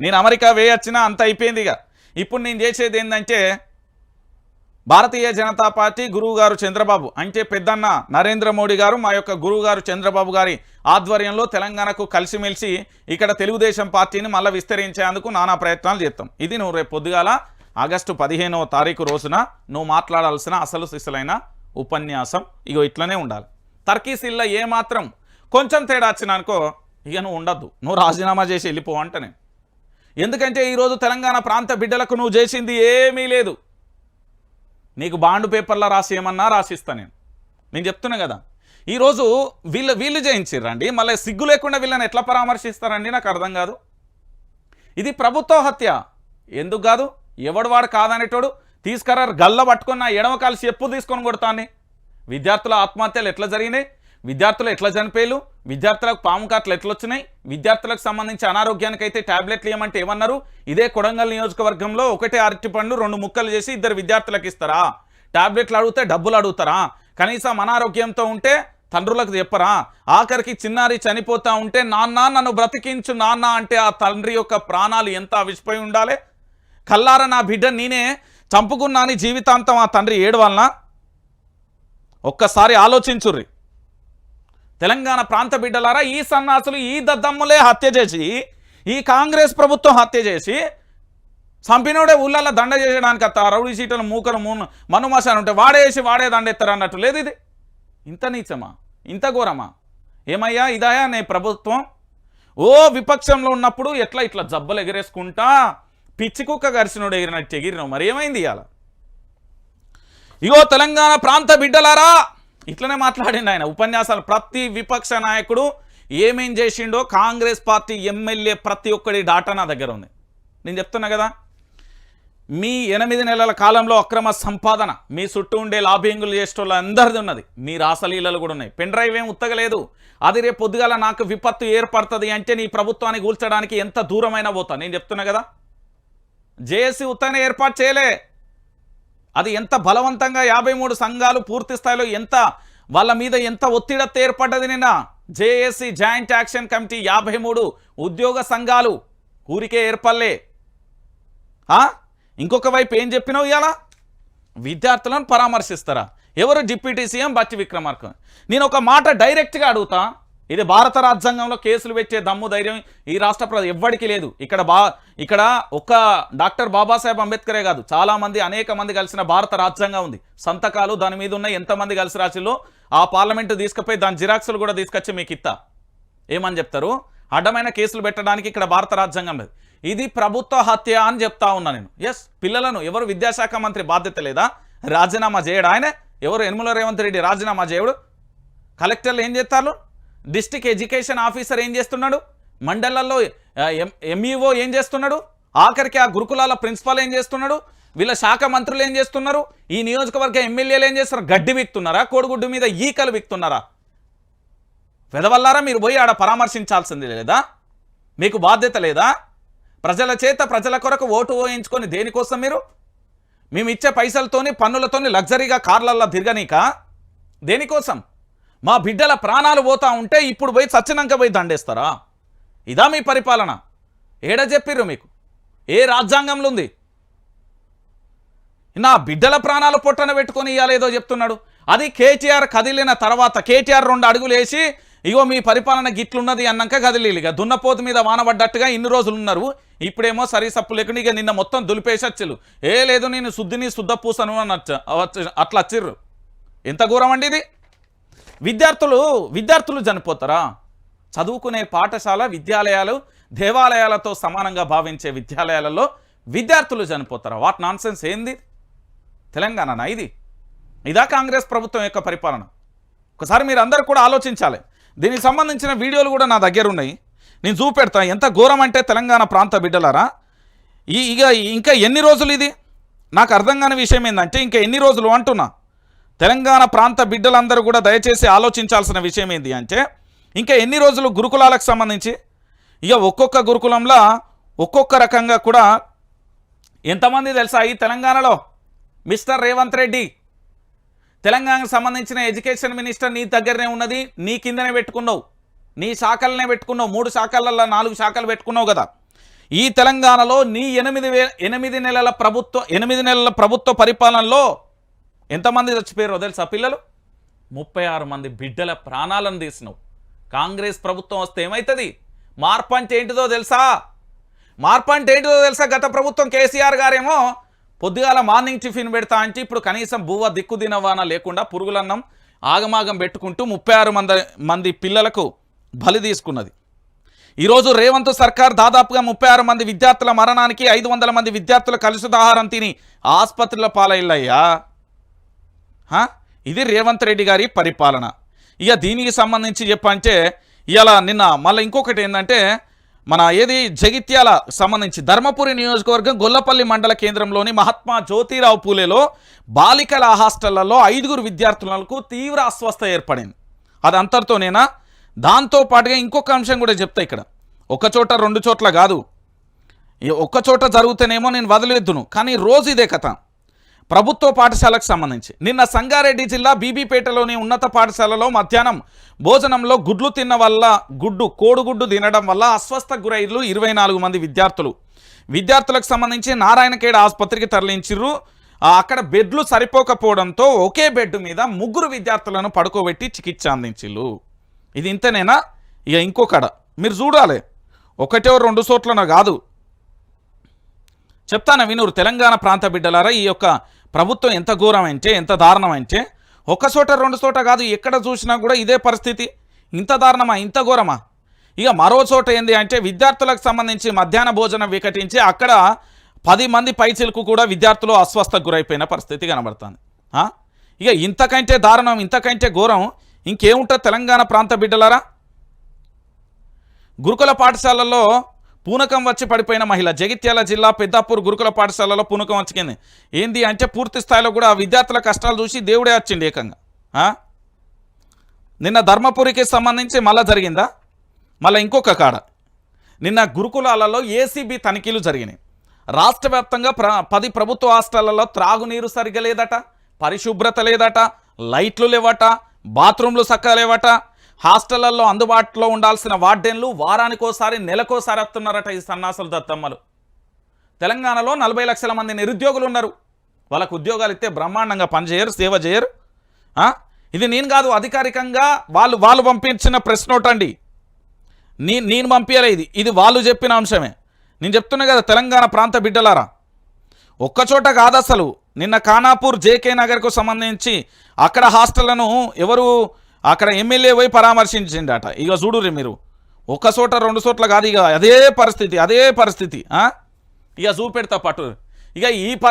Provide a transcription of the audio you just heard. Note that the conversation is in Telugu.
నేను అమెరికా వేయొచ్చినా అంత అయిపోయింది ఇక. ఇప్పుడు నేను చేసేది ఏంటంటే భారతీయ జనతా పార్టీ గురువు గారు చంద్రబాబు అంటే పెద్దన్న నరేంద్ర మోడీ గారు మా యొక్క గురువుగారు చంద్రబాబు గారి ఆధ్వర్యంలో తెలంగాణకు కలిసిమెలిసి ఇక్కడ తెలుగుదేశం పార్టీని మళ్ళీ విస్తరించేందుకు నానా ప్రయత్నాలు చేస్తాం. ఇది నువ్వు రేపు పొద్దుగాల ఆగస్టు పదిహేనవ తారీఖు రోజున నువ్వు మాట్లాడాల్సిన అసలు సిసలైన ఉపన్యాసం. ఇగో ఇట్లనే ఉండాలి. తర్కీసిల్ల ఏమాత్రం కొంచెం తేడా వచ్చినానుకో ఇక నువ్వు ఉండద్దు. నువ్వు రాజీనామా చేసి వెళ్ళిపో నేను. ఎందుకంటే ఈరోజు తెలంగాణ ప్రాంత బిడ్డలకు నువ్వు చేసింది ఏమీ లేదు. నీకు బాండ్ పేపర్లో రాసి ఏమన్నా రాసిస్తా నేను. నేను చెప్తున్నా కదా. ఈరోజు వీళ్ళు వీళ్ళు చేయించిర్రండి మళ్ళీ సిగ్గు లేకుండా వీళ్ళని ఎట్లా పరామర్శిస్తారండి నాకు అర్థం కాదు. ఇది ప్రభుత్వ హత్య. ఎందుకు కాదు? ఎవడు వాడు కాదనేటోడు తీసుకురారు గల్ల పట్టుకున్న ఎడమ కాలు చెప్పు తీసుకొని కొడతాన్ని విద్యార్థుల ఆత్మహత్యలు ఎట్లా జరిగినాయి? విద్యార్థులు ఎట్లా చనిపోయారు విద్యార్థులకు పాము కాట్లు ఎట్లొచ్చినాయి? విద్యార్థులకు సంబంధించి అనారోగ్యానికి అయితే ట్యాబ్లెట్లు ఇవ్వమంటే ఏమన్నారు? ఇదే కొడంగల్ నియోజకవర్గంలో ఒకటే అరటి పండ్లు రెండు ముక్కలు చేసి ఇద్దరు విద్యార్థులకు ఇస్తారా? ట్యాబ్లెట్లు అడిగితే డబ్బులు అడుగుతారా? కనీసం అనారోగ్యంతో ఉంటే తండ్రులకు చెప్పరా? ఆఖరికి చిన్నారి చనిపోతా ఉంటే నాన్న నన్ను బ్రతికించు నాన్న అంటే ఆ తండ్రి యొక్క ప్రాణాలు ఎంత అవిసిపోయి ఉండాలి? కల్లార నా బిడ్డ నేనే చంపుకున్నాని జీవితాంతం ఆ తండ్రి ఏడవలన? ఒక్కసారి ఆలోచించుర్రి. తెలంగాణ ప్రాంత బిడ్డలారా ఈ సన్నాసులు ఈ దద్దమ్ములే హత్య చేసి ఈ కాంగ్రెస్ ప్రభుత్వం హత్య చేసి చంపినోడే ఊళ్ళల్లో దండ చేయడానికి అత్త రౌడీ సీటలు మూకలు మూను మనుమాసాలు ఉంటే వాడేసి వాడే దండెత్తారు అన్నట్టు. లేదు ఇది. ఇంత నీచమా? ఇంత ఘోరమా? ఏమయ్యా ఇదాయా నే ప్రభుత్వం? ఓ విపక్షంలో ఉన్నప్పుడు ఎట్లా ఇట్లా జబ్బలు ఎగరేసుకుంటా పిచ్చి కుక్క గరిసినోడు ఎగిరినట్టు ఎగిరినావు. మరి ఏమైంది ఇవాళ ఇగో తెలంగాణ ప్రాంత బిడ్డలారా ఇట్లనే మాట్లాడిండు ఆయన. ఉపన్యాసాలు ప్రతి విపక్ష నాయకుడు ఏమేం చేసిండో కాంగ్రెస్ పార్టీ ఎమ్మెల్యే ప్రతి ఒక్కడి డాటా నా దగ్గర ఉంది. నేను చెప్తున్నా కదా మీ ఎనిమిది నెలల కాలంలో అక్రమ సంపాదన మీ చుట్టూ ఉండే లాబింగులు చేసేటోళ్ళు అందరిది ఉన్నది. మీ రాసలీలలు కూడా ఉన్నాయి. పెన్ డ్రైవ్ ఏం ఉత్తగలేదు. అది రేపు పొద్దుగాల నాకు విపత్తు ఏర్పడుతుంది అంటే నీ ప్రభుత్వాన్ని కూల్చడానికి ఎంత దూరమైనా పోతా. నేను చెప్తున్నా కదా జేఏసీ ఉత్తగానే ఏర్పాటు చేయలే. అది ఎంత బలవంతంగా యాభై మూడు సంఘాలు పూర్తి స్థాయిలో ఎంత వాళ్ళ మీద ఎంత ఒత్తిడత ఏర్పడ్డది నిన్న? జేఏసీ జాయింట్ యాక్షన్ కమిటీ యాభై మూడు ఉద్యోగ సంఘాలు ఊరికే ఏర్పడలే. ఇంకొక వైపు ఏం చెప్పినావు ఇవాళ విద్యార్థులను పరామర్శిస్తారా? ఎవరు డిప్యూటీ సీఎం బట్టి విక్రమార్క? నేను ఒక మాట డైరెక్ట్గా అడుగుతా. ఇది భారత రాజ్యాంగంలో కేసులు పెట్టే దమ్ము ధైర్యం ఈ రాష్ట్ర ఎవ్వడికి లేదు. ఇక్కడ బా ఇక్కడ ఒక్క డాక్టర్ బాబాసాహెబ్ అంబేద్కరే కాదు. చాలామంది అనేక మంది కలిసిన భారత రాజ్యాంగం ఉంది. సంతకాలు దాని మీద ఉన్న ఎంతమంది కలిసి రాసిల్లో ఆ పార్లమెంటు తీసుకుపోయి దాని జిరాక్సులు కూడా తీసుకొచ్చి మీకు ఇత్తా ఏమని చెప్తారు? అడ్డమైన కేసులు పెట్టడానికి ఇక్కడ భారత రాజ్యాంగం లేదు. ఇది ప్రభుత్వ హత్య అని చెప్తా ఉన్నా నేను. ఎస్ పిల్లలను ఎవరు విద్యాశాఖ మంత్రి బాధ్యత లేదా? రాజీనామా చేయడు ఆయన? ఎవరు యనమల రేవంత్ రెడ్డి రాజీనామా చేయడు? కలెక్టర్లు ఏం చేస్తారు? డిస్టిక్ ఎడ్యుకేషన్ ఆఫీసర్ ఏం చేస్తున్నాడు? మండలాల్లో ఎంఈఓ ఏం చేస్తున్నాడు? ఆఖరికి ఆ గురుకులాల ప్రిన్సిపాల్ ఏం చేస్తున్నాడు? వీళ్ళ శాఖ మంత్రులు ఏం చేస్తున్నారు? ఈ నియోజకవర్గ ఎమ్మెల్యేలు ఏం చేస్తున్నారు? గడ్డి విక్తున్నారా కోడిగుడ్డు మీద ఈకలు విక్తున్నారా వెదవల్లారా మీరు పోయి ఆడ పరామర్శించాల్సింది లేదా? మీకు బాధ్యత లేదా? ప్రజల చేత ప్రజల కొరకు ఓటు ఓయించుకొని దేనికోసం మీరు? మేము ఇచ్చే పైసలతోని పన్నులతోని లగ్జరీగా కార్లల్లో తిరగనీక? దేనికోసం? మా బిడ్డల ప్రాణాలు పోతా ఉంటే ఇప్పుడు పోయి చచ్చినాక పోయి దండేస్తారా? ఇదా మీ పరిపాలన. ఏడ చెప్పిర్రు మీకు? ఏ రాజ్యాంగంలో ఉంది నా బిడ్డల ప్రాణాలు పొట్టన పెట్టుకొని ఇవ్వాలేదో చెప్తున్నాడు. అది కేటీఆర్ కదిలిన తర్వాత కేటీఆర్ రెండు అడుగులు వేసి ఇగో మీ పరిపాలన గిట్లున్నది అన్నాక కదిలి ఇక దున్నపోతు మీద వానబడ్డట్టుగా ఇన్ని రోజులు ఉన్నారు ఇప్పుడేమో సరి సప్పు లేకుండా ఇక నిన్న మొత్తం దులిపేసచ్చులు ఏ లేదు నేను శుద్ధిని శుద్ధ పూసను అని వచ్చ- అట్లా వచ్చిర్రు ఎంత ఘోరం అండి ఇది? విద్యార్థులు విద్యార్థులు చనిపోతారా? చదువుకునే పాఠశాల విద్యాలయాలు దేవాలయాలతో సమానంగా భావించే విద్యాలయాలలో విద్యార్థులు చనిపోతారా? వాట్ నాన్సెన్స్ ఏంది? తెలంగాణనా ఇది? ఇదా కాంగ్రెస్ ప్రభుత్వం యొక్క పరిపాలన? ఒకసారి మీరు అందరూ కూడా ఆలోచించాలి. దీనికి సంబంధించిన వీడియోలు కూడా నా దగ్గర ఉన్నాయి. నేను చూపెడతా. ఎంత ఘోరం అంటే తెలంగాణ ప్రాంత బిడ్డలారా? ఈ ఇక ఇంకా ఎన్ని రోజులు ఇది? నాకు అర్థం కాని విషయం ఏంటంటే ఇంకా ఎన్ని రోజులు అంటున్నా? తెలంగాణ ప్రాంత బిడ్డలందరూ కూడా దయచేసి ఆలోచించాల్సిన విషయం ఏంటి అంటే ఇంకా ఎన్ని రోజులు గురుకులాలకు సంబంధించి? ఇక ఒక్కొక్క గురుకులంలో ఒక్కొక్క రకంగా కూడా ఎంతమంది తెలుసా ఈ తెలంగాణలో? మిస్టర్ రేవంత్ రెడ్డి. తెలంగాణకు సంబంధించిన ఎడ్యుకేషన్ మినిస్టర్ నీ దగ్గరనే ఉన్నది నీ కిందనే పెట్టుకున్నావు నీ శాఖలనే పెట్టుకున్నావు మూడు శాఖలలో నాలుగు శాఖలు పెట్టుకున్నావు కదా. ఈ తెలంగాణలో నీ ఎనిమిది వే ఎనిమిది నెలల ప్రభుత్వ ఎనిమిది నెలల ప్రభుత్వ పరిపాలనలో ఎంతమంది చచ్చిపోయారో తెలుసా పిల్లలు? ముప్పై ఆరు మంది బిడ్డల ప్రాణాలను తీసినావు. కాంగ్రెస్ ప్రభుత్వం వస్తే ఏమవుతుంది మార్పు అంటే ఏంటిదో తెలుసా? మార్పు అంటే ఏంటిదో తెలుసా? గత ప్రభుత్వం కేసీఆర్ గారేమో పొద్దుగాల మార్నింగ్ టిఫిన్ పెడతా అంటే ఇప్పుడు కనీసం బువ్వ దిక్కు దినవాన లేకుండా పురుగులన్నం ఆగమాగం పెట్టుకుంటూ ముప్పై ఆరు మంది మంది పిల్లలకు బలి తీసుకున్నది. ఈరోజు రేవంత్ సర్కార్ దాదాపుగా ముప్పై ఆరు మంది విద్యార్థుల మరణానికి ఐదు వందల మంది విద్యార్థులు కలుషిత ఆహారం తిని ఆసుపత్రిలో పాలయ్యా ఇది రేవంత్ రెడ్డి గారి పరిపాలన. ఇక దీనికి సంబంధించి చెప్పంటే ఇలా నిన్న మళ్ళీ ఇంకొకటి ఏంటంటే మన ఏది జగిత్యాల సంబంధించి ధర్మపురి నియోజకవర్గం గొల్లపల్లి మండల కేంద్రంలోని మహాత్మా జ్యోతిరావు పూలేలో బాలికల హాస్టళ్ళలో ఐదుగురు విద్యార్థులకు తీవ్ర అస్వస్థ ఏర్పడింది. అది అంతటితోనేనా దాంతో పాటుగా ఇంకొక అంశం కూడా చెప్తా ఇక్కడ. ఒక చోట రెండు చోట్ల కాదు. ఈ ఒక్క చోట జరుగుతేనేమో నేను వదిలేద్దును కానీ రోజు ఇదే కథ. ప్రభుత్వ పాఠశాలకు సంబంధించి. నిన్న సంగారెడ్డి జిల్లా బీబీపేటలోని ఉన్నత పాఠశాలలో మధ్యాహ్నం భోజనంలో గుడ్లు తిన్న వల్ల గుడ్డు కోడిగుడ్డు తినడం వల్ల అస్వస్థ గురైలు ఇరవై నాలుగు మంది విద్యార్థులు. విద్యార్థులకు సంబంధించి నారాయణఖేడ్ ఆసుపత్రికి తరలించిర్రు. అక్కడ బెడ్లు సరిపోకపోవడంతో ఒకే బెడ్ మీద ముగ్గురు విద్యార్థులను పడుకోబెట్టి చికిత్స అందించిల్లు ఇది ఇంతనేనా? ఇక ఇంకొకడ. మీరు చూడాలి. ఒకటో రెండు చోట్లనో కాదు. చెప్తాను వినూరు తెలంగాణ ప్రాంత బిడ్డలారా ఈ యొక్క ప్రభుత్వం ఎంత ఘోరం అంటే ఎంత దారుణం అంటే ఒక చోట రెండు చోట కాదు ఎక్కడ చూసినా కూడా ఇదే పరిస్థితి. ఇంత దారుణమా ఇంత ఘోరమా? ఇక మరో చోట ఏంది అంటే విద్యార్థులకు సంబంధించి మధ్యాహ్న భోజనం వికటించి అక్కడ పది మంది పైచిలకు కూడా విద్యార్థులు అస్వస్థకు గురైపోయిన పరిస్థితి కనబడుతుంది. ఇక ఇంతకంటే దారుణం ఇంతకంటే ఘోరం ఇంకేముంటుంది తెలంగాణ ప్రాంత బిడ్డలారా? గురుకుల పాఠశాలలో పూనకం వచ్చి పడిపోయిన మహిళ. జగిత్యాల జిల్లా పెద్దాపూర్ గురుకుల పాఠశాలలో పూనకం వచ్చింది. ఏంది అంటే పూర్తి స్థాయిలో కూడా ఆ విద్యార్థుల కష్టాలు చూసి దేవుడే వచ్చింది ఏకంగా. నిన్న ధర్మపురికి సంబంధించి మళ్ళా జరిగిందా? మళ్ళీ ఇంకొక కాడ. నిన్న గురుకులాలలో ఏసీబీ తనిఖీలు జరిగినాయి. రాష్ట్ర వ్యాప్తంగా ప్ర పది ప్రభుత్వ హాస్టళ్ళలో త్రాగునీరు సరిగా లేదట పరిశుభ్రత లేదట లైట్లు లేవట బాత్రూంలు చక్కగా లేవట హాస్టళ్ళలో అందుబాటులో ఉండాల్సిన వార్డెన్లు వారానికోసారి నెలకోసారి వస్తున్నారట ఈ సన్నాసులు దత్తమ్మలు. తెలంగాణలో నలభై లక్షల మంది నిరుద్యోగులు ఉన్నారు వాళ్ళకు ఉద్యోగాలు ఇస్తే బ్రహ్మాండంగా పనిచేయరు సేవ చేయరు. ఇది నేను కాదు అధికారికంగా వాళ్ళు వాళ్ళు పంపించిన ప్రెస్ నోట్ అండి. నీ నేను పంపించలే ఇది. ఇది వాళ్ళు చెప్పిన అంశమే. నేను చెప్తున్నా కదా తెలంగాణ ప్రాంత బిడ్డలారా. ఒక్కచోట కాదు అసలు నిన్న ఖానాపూర్ జేకే నగర్కు సంబంధించి అక్కడ హాస్టళ్ళను ఎవరు అక్కడ ఎమ్మెల్యే పోయి పరామర్శించిండట. ఇక చూడుర్రి మీరు. ఒక చోట రెండు చోట్ల కాదు ఇక అదే పరిస్థితి అదే పరిస్థితి ఆ? ఇక చూపెడతా పట్టు. ఇక ఈ